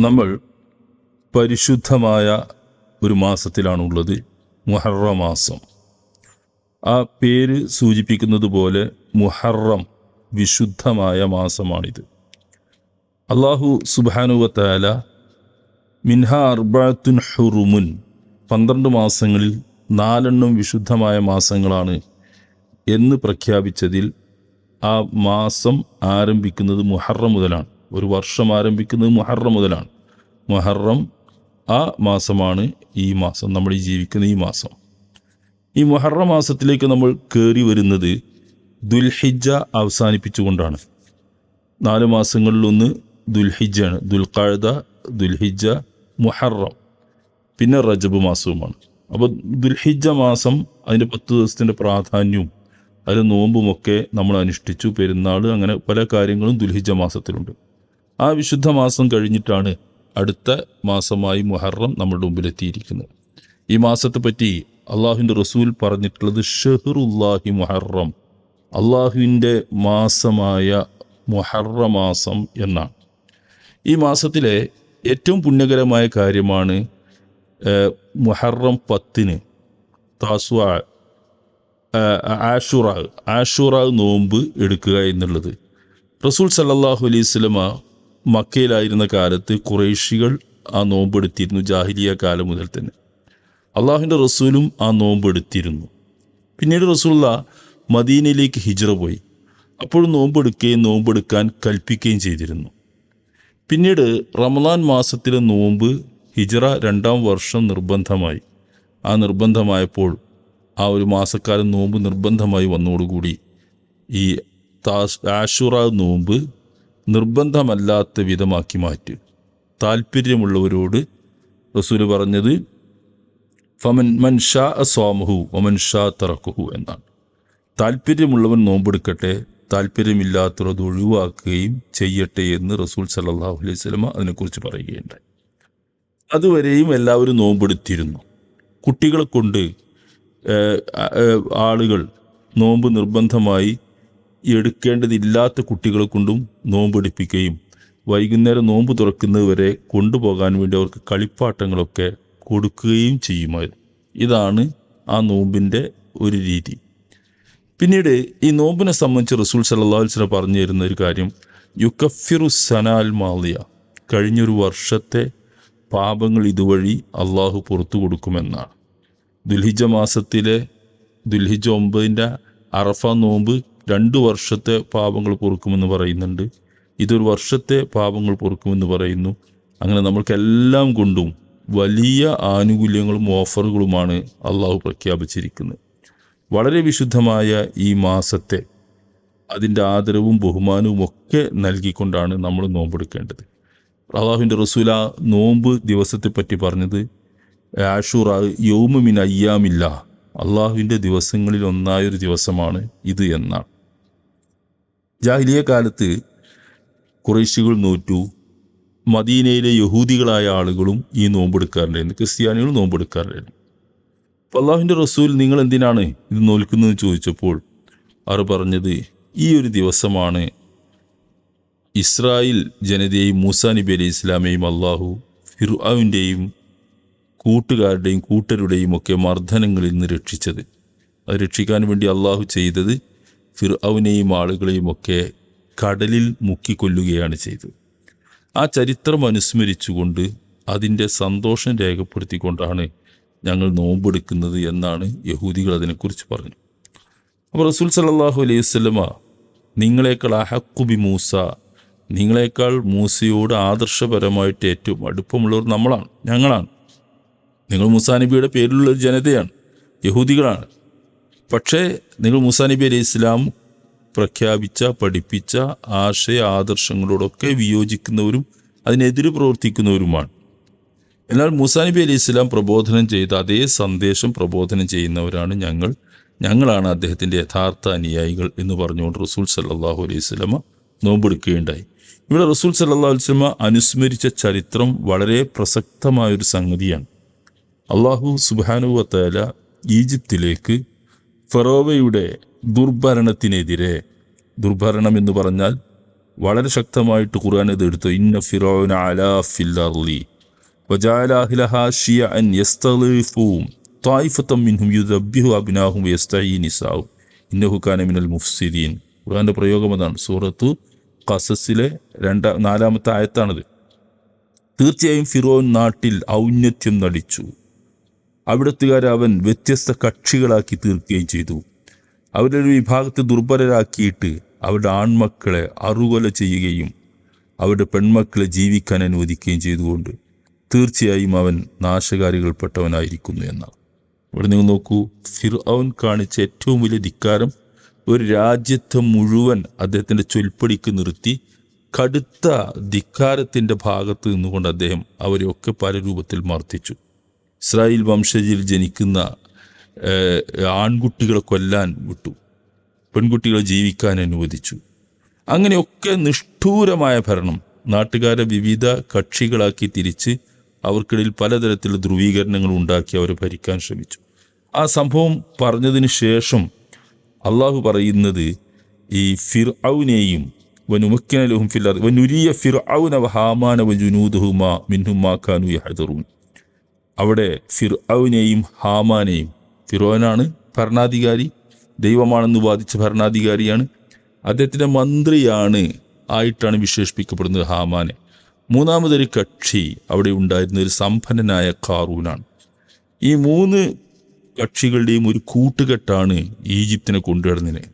നമ്മൾ പരിശുദ്ധമായ ഒരു മാസത്തിലാണുള്ളത് മുഹറ മാസം. ആ പേര് സൂചിപ്പിക്കുന്നത് പോലെ മുഹറം വിശുദ്ധമായ മാസമാണിത്. അള്ളാഹു സുബാനുവത്താല മിൻഹ അർബാത്തുൻ ഹുറുമുൻ പന്ത്രണ്ട് മാസങ്ങളിൽ നാലെണ്ണം വിശുദ്ധമായ മാസങ്ങളാണ് എന്ന് പ്രഖ്യാപിച്ചതിൽ ആ മാസം ആരംഭിക്കുന്നത് മുഹറം മുതലാണ്. ഒരു വർഷം ആരംഭിക്കുന്നത് മുഹറം മുതലാണ്. മുഹറം ആ മാസമാണ് ഈ മാസം നമ്മൾ ഈ ജീവിക്കുന്ന ഈ മാസം. ഈ മുഹറം മാസത്തിലേക്ക് നമ്മൾ കയറി വരുന്നത് ദുൽഹിജ അവസാനിപ്പിച്ചുകൊണ്ടാണ്. നാല് മാസങ്ങളിലൊന്ന് ദുൽഹിജാണ് ദുൽഖാഴ്ദ ദുൽഹിജ മുഹറം. പിന്നെ റജബ് മാസവുമാണ്. അപ്പോൾ ദുൽഹിജ മാസം അതിന്റെ പത്ത് ദിവസത്തിന്റെ പ്രാധാന്യവും അതിൽ നോമ്പുമൊക്കെ നമ്മൾ അനുഷ്ഠിച്ചു. പെരുന്നാൾ അങ്ങനെ പല കാര്യങ്ങളും ദുൽഹിജ മാസത്തിലുണ്ട്. ആ വിശുദ്ധ മാസം കഴിഞ്ഞിട്ടാണ് അടുത്ത മാസമായി മുഹറം നമ്മുടെ മുമ്പിലെത്തിയിരിക്കുന്നത്. ഈ മാസത്തെ പറ്റി അള്ളാഹുവിന്റെ റസൂൽ പറഞ്ഞിട്ടുള്ളത് ഷെഹറുല്ലാഹി മുഹറം. അള്ളാഹുവിന്റെ മാസമായ മുഹറ മാസം എന്നാണ്. ഈ മാസത്തിലെ ഏറ്റവും പുണ്യകരമായ കാര്യമാണ് മുഹറം പത്തിന് താസ്വ ആഷുറ ആഷുറ നോമ്പ് എടുക്കുക എന്നുള്ളത്. റസൂൽ സല്ലാഹു അലൈഹി മക്കയിലായിരുന്ന കാലത്ത് കുറേശികൾ ആ നോമ്പ് എടുത്തിരുന്നു ജാഹിലിയ കാലം മുതൽ തന്നെ. അള്ളാഹുവിന്റെ റസൂലും ആ നോമ്പ് എടുത്തിരുന്നു പിന്നീട് റസൂള്ള മദീനയിലേക്ക് ഹിജ്റ പോയി. അപ്പോഴും നോമ്പെടുക്കുകയും നോമ്പെടുക്കാൻ കൽപ്പിക്കുകയും ചെയ്തിരുന്നു. പിന്നീട് റമദാൻ മാസത്തിലെ നോമ്പ് ഹിജ്റ രണ്ടാം വർഷം നിർബന്ധമായി. ആ നിർബന്ധമായപ്പോൾ ആ ഒരു മാസക്കാലം നോമ്പ് നിർബന്ധമായി വന്നതോടുകൂടി ഈ താസ് ആഷുറ നോമ്പ് നിർബന്ധമല്ലാത്ത വിധമാക്കി മാറ്റി. താല്പര്യമുള്ളവരോട് റസൂൽ പറഞ്ഞത് ഫമൻ മൻ ഷാ സ്വാമഹു ഒമൻ ഷാ തറക്കുഹു എന്നാണ്. താല്പര്യമുള്ളവൻ നോമ്പെടുക്കട്ടെ താല്പര്യമില്ലാത്തവർ ഒഴിവാക്കുകയും ചെയ്യട്ടെ എന്ന് റസൂൽ സല്ലാഹു അലൈഹി സ്വലമ അതിനെക്കുറിച്ച് പറയുകയുണ്ടായി. അതുവരെയും എല്ലാവരും നോമ്പെടുത്തിരുന്നു. കുട്ടികളെ കൊണ്ട് ആളുകൾ നോമ്പ് നിർബന്ധമായി എടുക്കേണ്ടതില്ലാത്ത കുട്ടികളെ കൊണ്ടും നോമ്പെടുപ്പിക്കുകയും വൈകുന്നേരം നോമ്പ് തുറക്കുന്നതുവരെ കൊണ്ടുപോകാൻ വേണ്ടി അവർക്ക് കളിപ്പാട്ടങ്ങളൊക്കെ കൊടുക്കുകയും ചെയ്യുമായിരുന്നു ഇതാണ് ആ നോമ്പിന്റെ ഒരു രീതി. പിന്നീട് ഈ നോമ്പിനെ സംബന്ധിച്ച് റസൂൽ വസല്ലം പറഞ്ഞു തരുന്ന ഒരു കാര്യം യുക്കഫിറു സനാൽ മാലിയ കഴിഞ്ഞൊരു വർഷത്തെ പാപങ്ങൾ ഇതുവഴി അള്ളാഹു പുറത്തു കൊടുക്കുമെന്നാണ്. ദുൽഹിജ മാസത്തിലെ ദുൽഹിജ ഒമ്പതിന്റെ അറഫ നോമ്പ് രണ്ട് വർഷത്തെ പാപങ്ങൾ പൊറുക്കുമെന്ന് പറയുന്നുണ്ട്. ഇതൊരു വർഷത്തെ പാപങ്ങൾ പൊറുക്കുമെന്ന് പറയുന്നു. അങ്ങനെ നമ്മൾക്കെല്ലാം കൊണ്ടും വലിയ ആനുകൂല്യങ്ങളും ഓഫറുകളുമാണ് അള്ളാഹു പ്രഖ്യാപിച്ചിരിക്കുന്നത്. വളരെ വിശുദ്ധമായ ഈ മാസത്തെ അതിന്റെ ആദരവും ബഹുമാനവും ഒക്കെ നൽകിക്കൊണ്ടാണ് നമ്മൾ നോമ്പെടുക്കേണ്ടത്. അള്ളാഹുവിന്റെ റസൂല നോമ്പ് ദിവസത്തെ പറ്റി പറഞ്ഞത് ആഷൂറ യൗമുമിൻ അയ്യാമില്ല അള്ളാഹുവിന്റെ ദിവസങ്ങളിൽ ഒന്നായൊരു ദിവസമാണ് ഇത് എന്നാണ്. ജാഹിലിയ കാലത്ത് കുറേശികൾ നോറ്റു. മദീനയിലെ യഹൂദികളായ ആളുകളും ഈ നോമ്പെടുക്കാറുണ്ടായിരുന്നു ക്രിസ്ത്യാനികൾ നോമ്പെടുക്കാറുണ്ടായിരുന്നു അപ്പോൾ അള്ളാഹുവിന്റെ റസൂൽ നിങ്ങൾ എന്തിനാണ് ഇത് നോൽക്കുന്നതെന്ന് ചോദിച്ചപ്പോൾ അവർ പറഞ്ഞത് ഈ ഒരു ദിവസമാണ് ഇസ്രായേൽ ജനതയെയും മൂസാ നബി അലൈഹി ഇസ്ലാമെയും അള്ളാഹു ഫിർആവിന്റെയും കൂട്ടുകാരുടെയും കൂട്ടരുടെയും ഒക്കെ മർദ്ദനങ്ങളിൽ നിന്ന് രക്ഷിച്ചത്. അത് രക്ഷിക്കാൻ വേണ്ടി അള്ളാഹു ചെയ്തത് ഫിർഔനെയും ആളുകളെയും ഒക്കെ കടലിൽ മുക്കിക്കൊല്ലുകയാണ് ചെയ്തത്. ആ ചരിത്രം അനുസ്മരിച്ചുകൊണ്ട് അതിന്റെ സന്തോഷം രേഖപ്പെടുത്തിക്കൊണ്ടാണ് ഞങ്ങൾ നോമ്പെടുക്കുന്നത് എന്നാണ് യഹൂദികൾ അതിനെക്കുറിച്ച് പറഞ്ഞു. അപ്പോൾ റസൂൽ സല്ലല്ലാഹു അലൈഹി വസ്ലമ നിങ്ങളെക്കാൾ അഹക്കുബി മൂസ നിങ്ങളെക്കാൾ മൂസയോട് ആദർശപരമായിട്ട് ഏറ്റവും അടുപ്പമുള്ളവർ നമ്മളാണ് ഞങ്ങളാണ്. നിങ്ങൾ മുസാനിബിയുടെ പേരിലുള്ള ഒരു ജനതയാണ്. യഹൂദികളാണ്. പക്ഷേ നിങ്ങൾ മുസാനിബി അലി ഇസ്ലാം പ്രഖ്യാപിച്ച പഠിപ്പിച്ച ആശയ ആദർശങ്ങളോടൊക്കെ വിയോജിക്കുന്നവരും അതിനെതിരെ പ്രവർത്തിക്കുന്നവരുമാണ്. എന്നാൽ മുസാനിബി അലി ഇസ്ലാം പ്രബോധനം ചെയ്ത അതേ സന്ദേശം പ്രബോധനം ചെയ്യുന്നവരാണ് ഞങ്ങൾ. ഞങ്ങളാണ് അദ്ദേഹത്തിന്റെ യഥാർത്ഥ അനുയായികൾ എന്ന് പറഞ്ഞുകൊണ്ട് റസൂൽ സല്ലാഹു അലൈഹി സ്വലമ നോമ്പെടുക്കുകയുണ്ടായി. ഇവിടെ റസൂൽ സല്ലാ അലൈഹി സ്വലമ അനുസ്മരിച്ച ചരിത്രം വളരെ പ്രസക്തമായൊരു സംഗതിയാണ്. അള്ളാഹു സുബാനുവത്തേല ഈജിപ്തിലേക്ക് ഫറോവയുടെ ദുർഭരണത്തിനെതിരെ ദുർഭരണം എന്ന് പറഞ്ഞാൽ വളരെ ശക്തമായിട്ട് ഖുർആൻ ഇത് എടുത്തു. ഇന്ന ഫിറോന മിനൽ മുഫ്സിദീൻ. ഖുർആന്റെ പ്രയോഗം അതാണ്. സൂറത്തു കസസിലെ രണ്ടാം നാലാമത്തെ ആയത്താണിത്. തീർച്ചയായും ഫിറോൻ നാട്ടിൽ ഔന്നത്യം നടിച്ചു. അവിടത്തുകാരെ അവൻ വ്യത്യസ്ത കക്ഷികളാക്കി തീർക്കുകയും ചെയ്തു. അവരുടെ ഒരു വിഭാഗത്തെ ദുർബലരാക്കിയിട്ട് അവരുടെ ആൺമക്കളെ അറുകൊല ചെയ്യുകയും അവരുടെ പെൺമക്കളെ ജീവിക്കാൻ അനുവദിക്കുകയും ചെയ്തുകൊണ്ട് തീർച്ചയായും അവൻ നാശകാരികൾപ്പെട്ടവനായിരിക്കുന്നു എന്നാണ്. ഇവിടെ നിങ്ങൾ നോക്കൂ ഫിർ അവൻ കാണിച്ച ഏറ്റവും വലിയ ധിക്കാരം ഒരു രാജ്യത്തെ മുഴുവൻ അദ്ദേഹത്തിന്റെ ചൊൽപ്പടിക്ക് നിർത്തി കടുത്ത ധിക്കാരത്തിന്റെ ഭാഗത്ത് നിന്നുകൊണ്ട് അദ്ദേഹം അവരെയൊക്കെ പല രൂപത്തിൽ മർദ്ദിച്ചു. ഇസ്രായേൽ വംശജിൽ ജനിക്കുന്ന ആൺകുട്ടികളെ കൊല്ലാൻ വിട്ടു. പെൺകുട്ടികളെ ജീവിക്കാൻ അനുവദിച്ചു. അങ്ങനെയൊക്കെ നിഷ്ഠൂരമായ ഭരണം നാട്ടുകാരെ വിവിധ കക്ഷികളാക്കി തിരിച്ച് അവർക്കിടയിൽ പലതരത്തിലുള്ള ധ്രുവീകരണങ്ങൾ ഉണ്ടാക്കി അവരെ ഭരിക്കാൻ ശ്രമിച്ചു. ആ സംഭവം പറഞ്ഞതിന് ശേഷം അള്ളാഹു പറയുന്നത് ഈ ഫിർ ഔനെയും വനുമക്കിനലഹും ഫില്ലർ വനുരിയ ഫിർ ഔനവ ഹാമാനവ ജുനൂദുഹുമാ മിൻഹുമാ ഖാനു യഹദറൂൻ. അവിടെ ഫിർഔനെയും ഹാമാനെയും. ഫിറോനാണ് ഭരണാധികാരി ദൈവമാണെന്ന് വാദിച്ച ഭരണാധികാരിയാണ്. അദ്ദേഹത്തിന്റെ മന്ത്രിയാണ് ആയിട്ടാണ് വിശേഷിപ്പിക്കപ്പെടുന്നത് ഹാമാനെ. മൂന്നാമതൊരു കക്ഷി അവിടെ ഉണ്ടായിരുന്ന ഒരു സമ്പന്നനായ കാറൂനാണ് ഈ മൂന്ന് കക്ഷികളുടെയും ഒരു കൂട്ടുകെട്ടാണ് ഈജിപ്തിനെ കൊണ്ടുവരുന്നതിന്.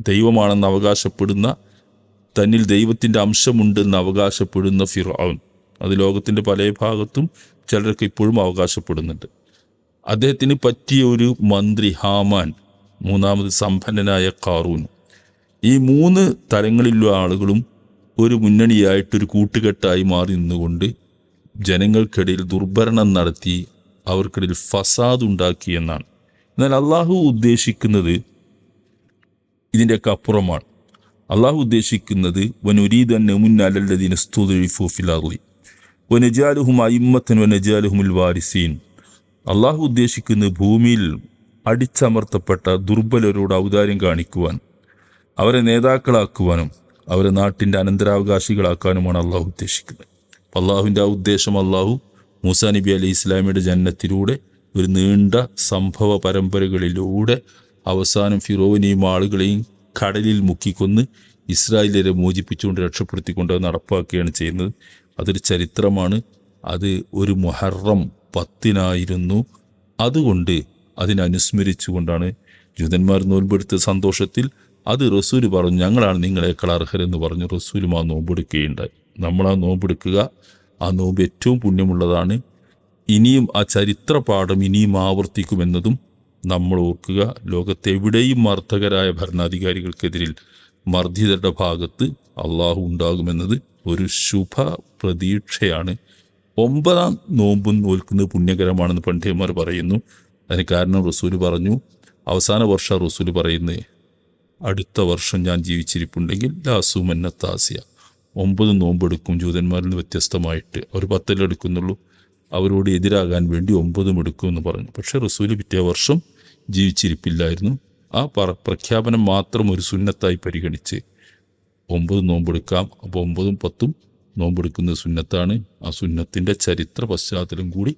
ദൈവമാണെന്ന് അവകാശപ്പെടുന്ന തന്നിൽ ദൈവത്തിന്റെ അംശമുണ്ടെന്ന് അവകാശപ്പെടുന്ന ഫിറോൻ അത് ലോകത്തിന്റെ പല ഭാഗത്തും ചിലരൊക്കെ ഇപ്പോഴും അവകാശപ്പെടുന്നുണ്ട്. അദ്ദേഹത്തിന് പറ്റിയ ഒരു മന്ത്രി ഹാമാൻ മൂന്നാമത് സമ്പന്നനായ കാറൂൻ ഈ മൂന്ന് തലങ്ങളിലുള്ള ആളുകളും ഒരു മുന്നണിയായിട്ടൊരു കൂട്ടുകെട്ടായി മാറി നിന്നുകൊണ്ട് ജനങ്ങൾക്കിടയിൽ ദുർഭരണം നടത്തി അവർക്കിടയിൽ ഫസാദ് ഉണ്ടാക്കി എന്നാണ്. എന്നാൽ അള്ളാഹു ഉദ്ദേശിക്കുന്നത് ഇതിന്റെയൊക്കെ അപ്പുറമാണ്. അള്ളാഹു ഉദ്ദേശിക്കുന്നത് വനുരീദൻ സ്തുതഴി സ്തുതിഫുഫിലി അള്ളാഹു ഉദ്ദേശിക്കുന്നത് ഭൂമിയിൽ അടിച്ചമർത്തപ്പെട്ട ദുർബലരോട് ഔദാര്യം കാണിക്കുവാൻ അവരെ നേതാക്കളാക്കുവാനും അവരെ നാട്ടിന്റെ അനന്തരാവകാശികളാക്കാനുമാണ് അള്ളാഹു ഉദ്ദേശിക്കുന്നത്. അള്ളാഹുവിന്റെ ആ ഉദ്ദേശം അള്ളാഹു മൂസാ നബി അലി ഇസ്ലാമിയുടെ ജനനത്തിലൂടെ ഒരു നീണ്ട സംഭവ പരമ്പരകളിലൂടെ അവസാനം ഫിറോവിനെയും ആളുകളെയും കടലിൽ മുക്കിക്കൊന്ന് ഇസ്രായേലരെ മോചിപ്പിച്ചുകൊണ്ട് രക്ഷപ്പെടുത്തിക്കൊണ്ട് നടപ്പാക്കുകയാണ് ചെയ്യുന്നത്. അതൊരു ചരിത്രമാണ്. അത് ഒരു മുഹറം പത്തിനായിരുന്നു. അതുകൊണ്ട് അതിനനുസ്മരിച്ചുകൊണ്ടാണ് ജൂതന്മാർ നോൻപെടുത്ത സന്തോഷത്തിൽ അത് റസൂൽ പറഞ്ഞു ഞങ്ങളാണ് നിങ്ങളെക്കാൾ അർഹരെന്ന് പറഞ്ഞു റസൂലും ആ നോമ്പെടുക്കുകയുണ്ടായി. നമ്മൾ ആ നോമ്പെടുക്കുക ആ നോമ്പ് ഏറ്റവും പുണ്യമുള്ളതാണ്. ഇനിയും ആ ചരിത്ര പാഠം ഇനിയും ആവർത്തിക്കുമെന്നതും നമ്മൾ ഓർക്കുക. ലോകത്തെവിടെയും മാർത്തകരായ ഭരണാധികാരികൾക്കെതിരിൽ മർദ്ദിതരുടെ ഭാഗത്ത് അള്ളാഹു ഉണ്ടാകുമെന്നത് ഒരു ശുഭ പ്രതീക്ഷയാണ്. ഒമ്പതാം നോമ്പും നോൽക്കുന്നത് പുണ്യകരമാണെന്ന് പണ്ഡിതന്മാർ പറയുന്നു. അതിന് കാരണം റസൂൽ പറഞ്ഞു. അവസാന വർഷ റസൂൽ പറയുന്നത് അടുത്ത വർഷം ഞാൻ ജീവിച്ചിരിപ്പുണ്ടെങ്കിൽ ലാസുമന്നത്താസിയ ഒമ്പത് നോമ്പെടുക്കും ജൂതന്മാരിൽ നിന്ന് വ്യത്യസ്തമായിട്ട്. അവർ പത്തിലെടുക്കുന്നുള്ളൂ അവരോട് എതിരാകാൻ വേണ്ടി ഒമ്പതും എടുക്കും എന്ന് പറഞ്ഞു. പക്ഷേ റസൂൽ പിറ്റേ വർഷം ജീവിച്ചിരിപ്പില്ലായിരുന്നു. ആ പ്രഖ്യാപനം മാത്രം ഒരു സുന്നത്തായി പരിഗണിച്ച് ഒമ്പത് നോമ്പെടുക്കാം. അപ്പോൾ ഒമ്പതും പത്തും നോമ്പെടുക്കുന്ന സുന്നത്താണ്. ആ സുന്നത്തിന്റെ ചരിത്ര പശ്ചാത്തലം കൂടി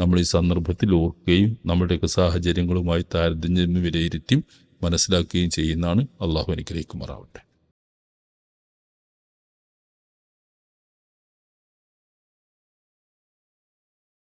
നമ്മൾ ഈ സന്ദർഭത്തിൽ ഓർക്കുകയും നമ്മുടെയൊക്കെ സാഹചര്യങ്ങളുമായി താരതമ്യം വിലയിരുത്തിയും മനസ്സിലാക്കുകയും ചെയ്യുന്നതാണ് അള്ളാഹു അനുഗ്രഹിക്കുമാറാവട്ടെ.